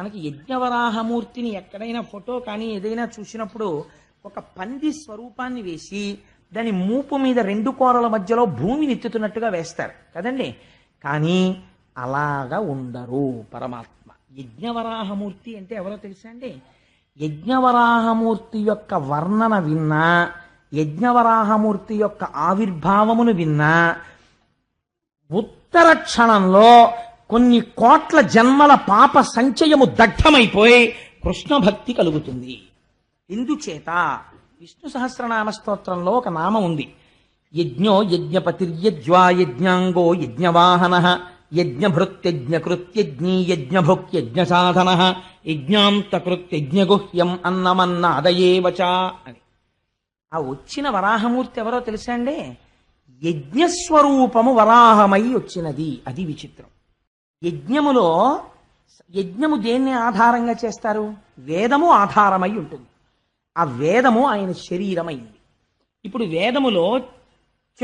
మనకి యజ్ఞవరాహమూర్తిని ఎక్కడైనా ఫోటో కానీ ఏదైనా చూసినప్పుడు ఒక పంది స్వరూపాన్ని వేసి దాని మూపు మీద రెండు కోరల మధ్యలో భూమిని ఎత్తుతున్నట్టుగా వేస్తారు. కదండి? కానీ అలాగా ఉండరు పరమాత్మ. యజ్ఞవరాహమూర్తి అంటే ఎవరో తెలుసా అండి? యజ్ఞవరాహమూర్తి యొక్క వర్ణన విన్నా యజ్ఞవరాహమూర్తి యొక్క ఆవిర్భావమును విన్నా ఉత్తర క్షణంలో కొన్ని కోట్ల జన్మల పాప సంచయము దగ్ధమైపోయి కృష్ణ భక్తి కలుగుతుంది. ఎందుచేత విష్ణు సహస్రనామ స్తోత్రంలో ఒక నామం ఉంది. యజ్ఞో యజ్ఞపతిర్యజ్వా యజ్ఞాంగో యజ్ఞవాహన యజ్ఞభృత్యజ్ఞకృత్యజ్ఞీ యజ్ఞభుక్యజ్ఞ సాధన యజ్ఞాంతకృత్యజ్ఞగుహ్యం అన్నమన్నాదయేవచ అని. ఆ వచ్చిన వరాహమూర్తి ఎవరో తెలుసా అండి? యజ్ఞస్వరూపము వరాహమై వచ్చినది. అది విచిత్రం. యజ్ఞములో యజ్ఞము దేన్ని ఆధారంగా చేస్తారు? వేదము ఆధారమై ఉంటుంది. ఆ వేదము ఆయన శరీరమైంది. ఇప్పుడు వేదములో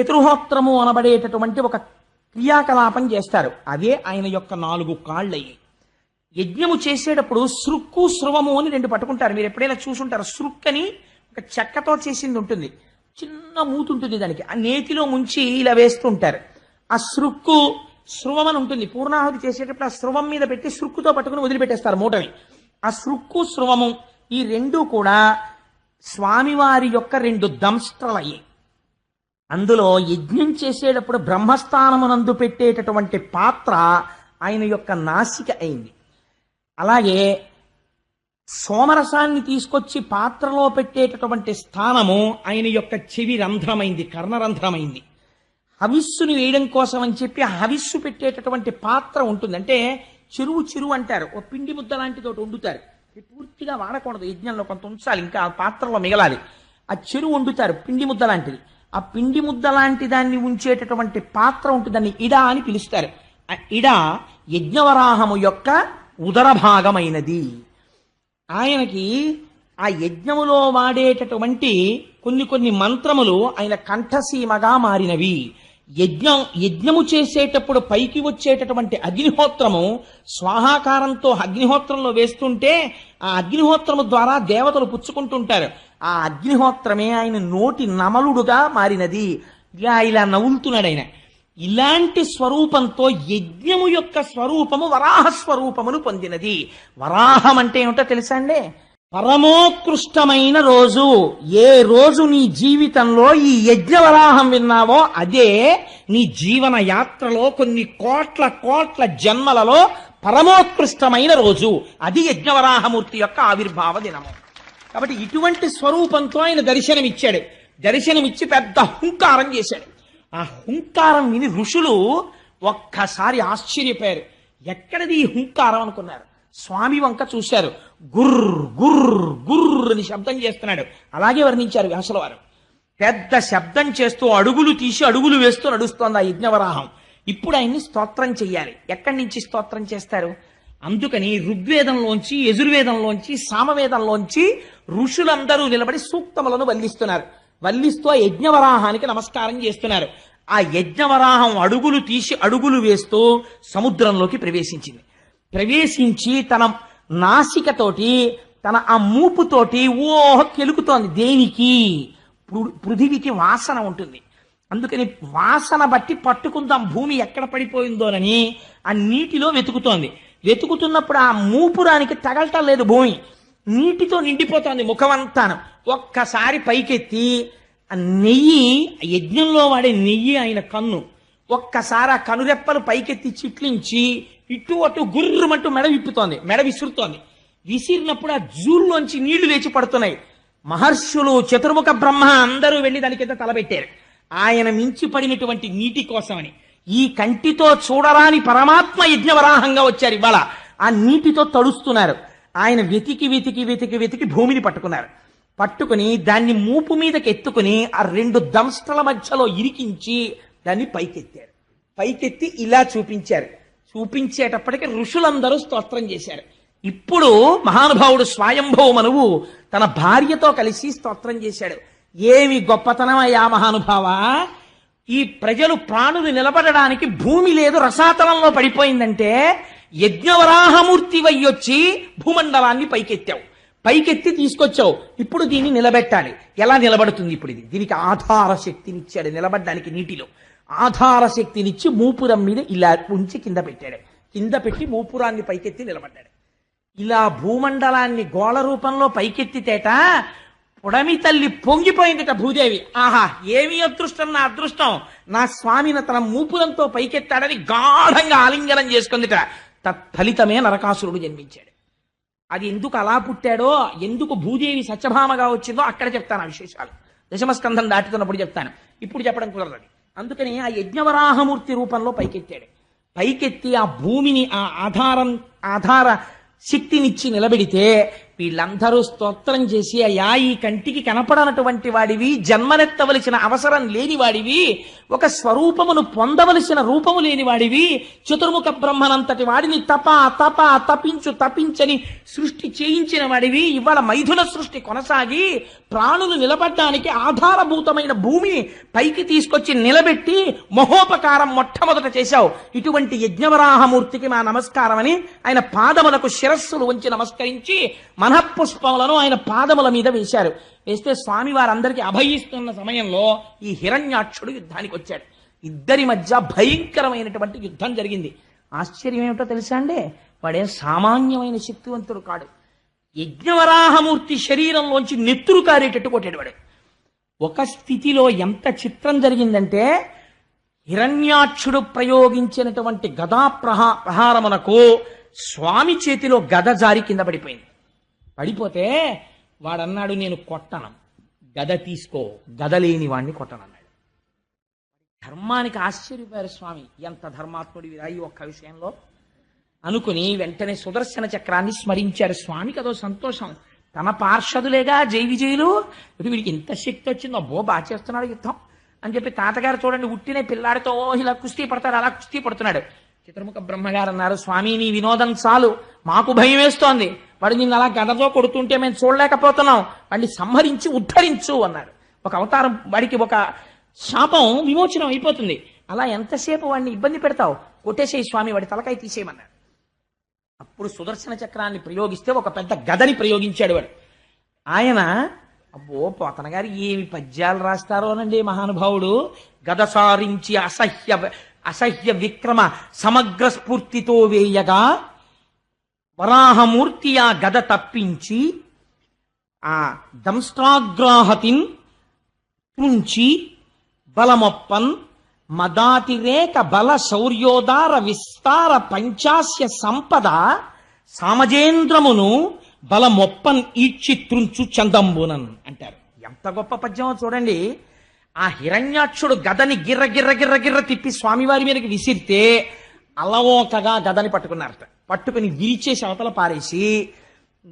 చతుర్హోత్రము అనబడేటటువంటి ఒక క్రియాకలాపం చేస్తారు. అదే ఆయన యొక్క నాలుగు కాళ్ళయ్యి యజ్ఞము చేసేటప్పుడు సృక్కు స్రవము అని రెండు పట్టుకుంటారు. మీరు ఎప్పుడైనా చూసుంటారు. సృక్ అని ఒక చెక్కతో చేసింది ఉంటుంది. చిన్న మూతుంటుంది దానికి. ఆ నేతిలో ముంచి ఇలా వేస్తుంటారు. ఆ సృక్కు స్రువం అని ఉంటుంది. పూర్ణాహుతి చేసేటప్పుడు ఆ స్రువం మీద పెట్టి సృక్కుతో పట్టుకుని వదిలిపెట్టేస్తారు మూటని. ఆ సృక్కు స్రువము ఈ రెండు కూడా స్వామివారి యొక్క రెండు దంస్ట్రలయ్యాయి అందులో యజ్ఞం చేసేటప్పుడు బ్రహ్మస్థానమునందు పెట్టేటటువంటి పాత్ర ఆయన యొక్క నాసిక అయింది. అలాగే సోమరసాన్ని తీసుకొచ్చి పాత్రలో పెట్టేటటువంటి స్థానము ఆయన యొక్క చెవి రంధ్రమైంది కర్ణరంధ్రమైంది హవిస్సుని వేయడం కోసం అని చెప్పి హవిస్సు పెట్టేటటువంటి పాత్ర ఉంటుంది. అంటే చెరువు చెరువు అంటారు. ఓ పిండి ముద్ద లాంటిది ఒకటి వండుతారు. పూర్తిగా వాడకూడదు. యజ్ఞంలో కొంత ఉంచాలి. ఇంకా ఆ పాత్రలో మిగలాలి. ఆ చెరువు వండుతారు. పిండి ముద్ద లాంటిది. ఆ పిండి ముద్ద లాంటి దాన్ని ఉంచేటటువంటి పాత్ర ఉంటుంది దాన్ని ఇడ అని పిలుస్తారు. ఆ ఇడ యజ్ఞవరాహము యొక్క ఉదర భాగమైనది. ఆయనకి ఆ యజ్ఞములో వాడేటటువంటి కొన్ని కొన్ని మంత్రములు ఆయన కంఠసీమగా మారినవి. యజ్ఞం యజ్ఞము చేసేటప్పుడు పైకి వచ్చేటటువంటి అగ్నిహోత్రము స్వాహాకారంతో అగ్నిహోత్రంలో వేస్తుంటే ఆ అగ్నిహోత్రము ద్వారా దేవతలు పుచ్చుకుంటుంటారు. ఆ అగ్నిహోత్రమే ఆయన నోటి నమలుడుగా మారినది. ఇలా ఇలా నవ్వులుతున్నాడు ఆయన. ఇలాంటి స్వరూపంతో యజ్ఞము యొక్క స్వరూపము వరాహ స్వరూపమును పొందినది. వరాహం అంటే ఏమిటో తెలుసా అండి? పరమోత్కృష్టమైన రోజు. ఏ రోజు నీ జీవితంలో ఈ యజ్ఞవరాహం విన్నావో అదే నీ జీవన యాత్రలో కొన్ని కోట్ల కోట్ల జన్మలలో పరమోత్కృష్టమైన రోజు. అది యజ్ఞవరాహమూర్తి యొక్క ఆవిర్భావ దినము. కాబట్టి ఇటువంటి స్వరూపంతో ఆయన దర్శనమిచ్చాడు. దర్శనమిచ్చి పెద్ద హుంకారం చేశాడు. ఆ హుంకారం విని ఋషులు ఒక్కసారి ఆశ్చర్యపోయారు. ఎక్కడిది ఈ హుంకారం అనుకున్నారు? స్వామి వంక చూశారు. గుర్ర్ గుర్ర్ గుర్ర్ అని శబ్దం చేస్తున్నాడు. అలాగే వర్ణించారు వ్యాసుల వారు. పెద్ద శబ్దం చేస్తూ అడుగులు తీసి అడుగులు వేస్తూ నడుస్తోంది ఆ యజ్ఞవరాహం. ఇప్పుడు ఆయన్ని స్తోత్రం చెయ్యాలి. ఎక్కడి నుంచి స్తోత్రం చేస్తారు? అందుకని ఋగ్వేదంలోంచి యజుర్వేదంలోంచి సామవేదంలోంచి ఋషులందరూ నిలబడి సూక్తములను వల్లిస్తున్నారు. వల్లిస్తూ ఆ యజ్ఞవరాహానికి నమస్కారం చేస్తున్నారు. ఆ యజ్ఞవరాహం అడుగులు తీసి అడుగులు వేస్తూ సముద్రంలోకి ప్రవేశించింది. ప్రవేశించి తన నాసికతోటి తన ఆ మూపుతోటి ఓ కెలుకుతోంది దేనికి? పృ- పృథివికి వాసన ఉంటుంది. అందుకని వాసన బట్టి పట్టుకుందాం భూమి ఎక్కడ పడిపోయిందోనని ఆ నీటిలో వెతుకుతోంది. వెతుకుతున్నప్పుడు ఆ మూపురానికి తగలటం లేదు భూమి. నీటితో నిండిపోతోంది ముఖమంతానం. ఒక్కసారి పైకెత్తి ఆ నెయ్యి యజ్ఞంలో వాడే నెయ్యి ఆయన కన్ను. ఒక్కసారి ఆ కనురెప్పలు పైకెత్తి చిట్లించి ఇటు అటు గుర్రమంటూ మెడ విప్పుతోంది మెడ విసురుతోంది. విసిరినప్పుడు ఆ జూల్లోంచి నీళ్ళు లేచి పడుతున్నాయి. మహర్షులు చతుర్ముఖ బ్రహ్మ అందరూ వెళ్ళి దాని కింద తలబెట్టారు ఆయన మించి పడినటువంటి నీటి కోసమని. ఈ కంటితో చూడరాని పరమాత్మ యజ్ఞవరాహంగా వచ్చారు ఇవాళ. ఆ నీటితో తడుస్తున్నారు. ఆయన వెతికి వెతికి వెతికి వెతికి భూమిని పట్టుకున్నారు. పట్టుకుని దాన్ని మూపు మీదకి ఎత్తుకుని ఆ రెండు దంష్టల మధ్యలో ఇరికించి దాన్ని పైకెత్తారు. పైకెత్తి ఇలా చూపించారు. చూపించేటప్పటికి ఋషులందరూ స్తోత్రం చేశారు. ఇప్పుడు మహానుభావుడు స్వయంభవ మనువు తన భార్యతో కలిసి స్తోత్రం చేశాడు. ఏమి గొప్పతనమయ్యా మహానుభావా? ఈ ప్రజలు ప్రాణులు నిలబడడానికి భూమి లేదు రసాతలంలో పడిపోయిందంటే యజ్ఞవరాహమూర్తి వయ్యొచ్చి భూమండలాన్ని పైకెత్తావు. పైకెత్తి తీసుకొచ్చావు. ఇప్పుడు దీన్ని నిలబెట్టాలి. ఎలా నిలబడుతుంది ఇప్పుడు ఇది? దీనికి ఆధార శక్తినిచ్చాడు నిలబడడానికి నీటిలో. ఆధార శక్తినిచ్చి మూపురం మీద ఇలా ఉంచి కింద పెట్టాడు. కింద పెట్టి మూపురాన్ని పైకెత్తి నిలబడ్డాడు. ఇలా భూమండలాన్ని గోళ రూపంలో పైకెత్తితేట పుడమి తల్లి పొంగిపోయిందిట భూదేవి. ఆహా ఏమి అదృష్టం నా అదృష్టం. నా స్వామిని తన మూపురంతో పైకెత్తాడని గాఢంగా ఆలింగనం చేసుకుందిట. తత్ఫలితమే నరకాసురుడు జన్మించాడు. అది ఎందుకు అలా పుట్టాడో ఎందుకు భూదేవి సత్యభామగా వచ్చిందో అక్కడ చెప్తాను ఆ విశేషాలు. దశమస్కంధం దాటుతున్నప్పుడు చెప్తాను. ఇప్పుడు చెప్పడం కుదరదు అందుకని ఆ యజ్ఞవరాహమూర్తి రూపంలో పైకెత్తాడు పైకెత్తి ఆ భూమిని ఆ ఆధారం ఆధార శక్తినిచ్చి నిలబెడితే వీళ్ళందరూ స్తోత్రం చేసి అయ్యా ఈ కంటికి కనపడనటువంటి వాడివి జన్మనెత్తవలసిన అవసరం లేని వాడివి ఒక స్వరూపమును పొందవలసిన రూపము లేని వాడివి చతుర్ముఖ బ్రహ్మనంతటి వాడిని తప తప తపించు తపించని సృష్టి చేయించిన వాడివి ఇవాళ మైథున సృష్టి కొనసాగి ప్రాణులు నిలబడ్డానికి ఆధారభూతమైన భూమిని పైకి తీసుకొచ్చి నిలబెట్టి మహోపకారం మొట్టమొదట చేశావు. ఇటువంటి యజ్ఞవరాహమూర్తికి మా నమస్కారం అని ఆయన పాదములకు శిరస్సులు ఉంచి నమస్కరించి మనఃపుష్పములను ఆయన పాదముల మీద వేశారు. వేస్తే స్వామి వారందరికీ అభయిస్తున్న సమయంలో ఈ హిరణ్యాక్షుడు యుద్ధానికి వచ్చాడు. ఇద్దరి మధ్య భయంకరమైనటువంటి యుద్ధం జరిగింది. ఆశ్చర్యం ఏమిటో తెలుసా అండి? వాడే సామాన్యమైన శక్తివంతుడు కాడు. యజ్ఞవరాహమూర్తి శరీరంలోంచి నెత్తురు కారేటట్టు కొట్టాడు వాడు. ఒక స్థితిలో ఎంత చిత్రం జరిగిందంటే హిరణ్యాక్షుడు ప్రయోగించినటువంటి గదా ప్రహా ప్రహారమునకు స్వామి చేతిలో గద జారి కింద పడిపోయింది. పడిపోతే వాడన్నాడు నేను కొట్టను. గద తీసుకో గద లేని వాడిని కొట్టనన్నాడు. ధర్మానికి ఆశ్చర్యపోయారు స్వామి. ఎంత ధర్మాత్ముడి ఈ ఒక్క విషయంలో. అనుకుని వెంటనే సుదర్శన చక్రాన్ని స్మరించారు స్వామికి అదో సంతోషం. తన పార్షదులేగా జై విజయులు. వీడికి ఇంత శక్తి వచ్చిందో అబ్బో బాగా చేస్తున్నాడు యుద్ధం. అని చెప్పి తాతగారు చూడండి ఉట్టిన పిల్లాడితో ఓ ఇలా కుస్తీ పడతాడు అలా కుస్తీ పడుతున్నాడు. చిత్రముఖ బ్రహ్మగారు అన్నారు స్వామి నీ వినోదం చాలు. మాకు భయం వేస్తోంది. వాడు నిన్ను అలా గదతో కొడుతుంటే మేము చూడలేకపోతున్నాం. వాడిని సంహరించి ఉద్ధరించు అన్నారు. ఒక అవతారం వాడికి ఒక శాపం విమోచనం అయిపోతుంది. అలా ఎంతసేపు వాడిని ఇబ్బంది పెడతావు? కొట్టేసేయి స్వామి వాడి తలకాయ తీసేయమన్నారు. అప్పుడు సుదర్శన చక్రాన్ని ప్రయోగిస్తే ఒక పెద్ద గదని ప్రయోగించాడు వాడు. ఆయన అబ్బో పోతన గారు ఏమి పద్యాలు రాస్తారోనండి మహానుభావుడు? గద సారించి అసహ్య అసహ్య విక్రమ సమగ్ర స్ఫూర్తితో వేయగా వరాహమూర్తి ఆ గద తప్పించి ఆ దంష్ట్రాగ్రాహతిన్ తుంచి బలమొప్పన్ మదాతిరేక బల శౌర్యోదార విస్తార పంచాస్య సంపద సామజేంద్రమును బలమొప్పన్ ఈడ్చి త్రుంచు చందంబునన్ అంటారు. ఎంత గొప్ప పద్యమో చూడండి. ఆ హిరణ్యాక్షుడు గదని గిర్ర గిర్ర గిర్ర గిర్ర తిప్పి స్వామివారి మీదకి విసిరితే అలవోకగా గదని పట్టుకున్నారట. పట్టుకుని విరిచేసి అవతల పారేసి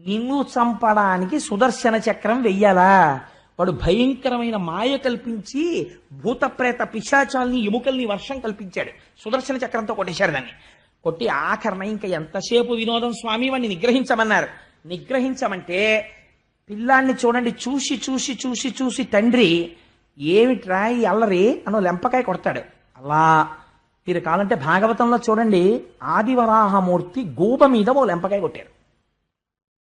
నిన్ను చంపడానికి సుదర్శన చక్రం వెయ్యాలా? వాడు భయంకరమైన మాయ కల్పించి భూతప్రేత పిశాచాల్ని ఎముకల్ని వర్షం కల్పించాడు. సుదర్శన చక్రంతో కొట్టేశాడు దాన్ని. కొట్టి ఆఖరణ ఇంకా ఎంతసేపు వినోదం స్వామి? వాడిని నిగ్రహించమన్నారు. నిగ్రహించమంటే పిల్లాన్ని చూడండి చూసి చూసి చూసి చూసి తండ్రి ఏమిట్రా ఈ అల్లరి? అను లెంపకాయ కొడతాడు. అలా మీరు కావాలంటే భాగవతంలో చూడండి ఆదివరాహమూర్తి గోప మీద ఓ లెంపకాయ కొట్టారు.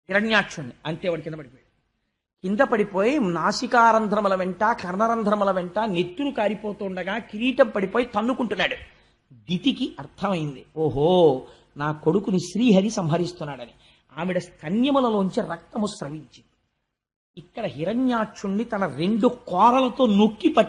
హిరణ్యాక్షుణ్ణి అంతే వాడి కింద పడిపోయాడు. కింద పడిపోయి నాసికారంధ్రముల వెంట కర్ణరంధ్రముల వెంట నెత్తురు కారిపోతుండగా కిరీటం పడిపోయి తన్నుకుంటున్నాడు. దితికి అర్థమైంది ఓహో నా కొడుకుని శ్రీహరి సంహరిస్తున్నాడని. ఆవిడ స్తన్యములలోంచి రక్తము స్రవించింది. ఇక్కడ హిరణ్యాక్షుణ్ణి తన రెండు కోరలతో నొక్కి పట్టి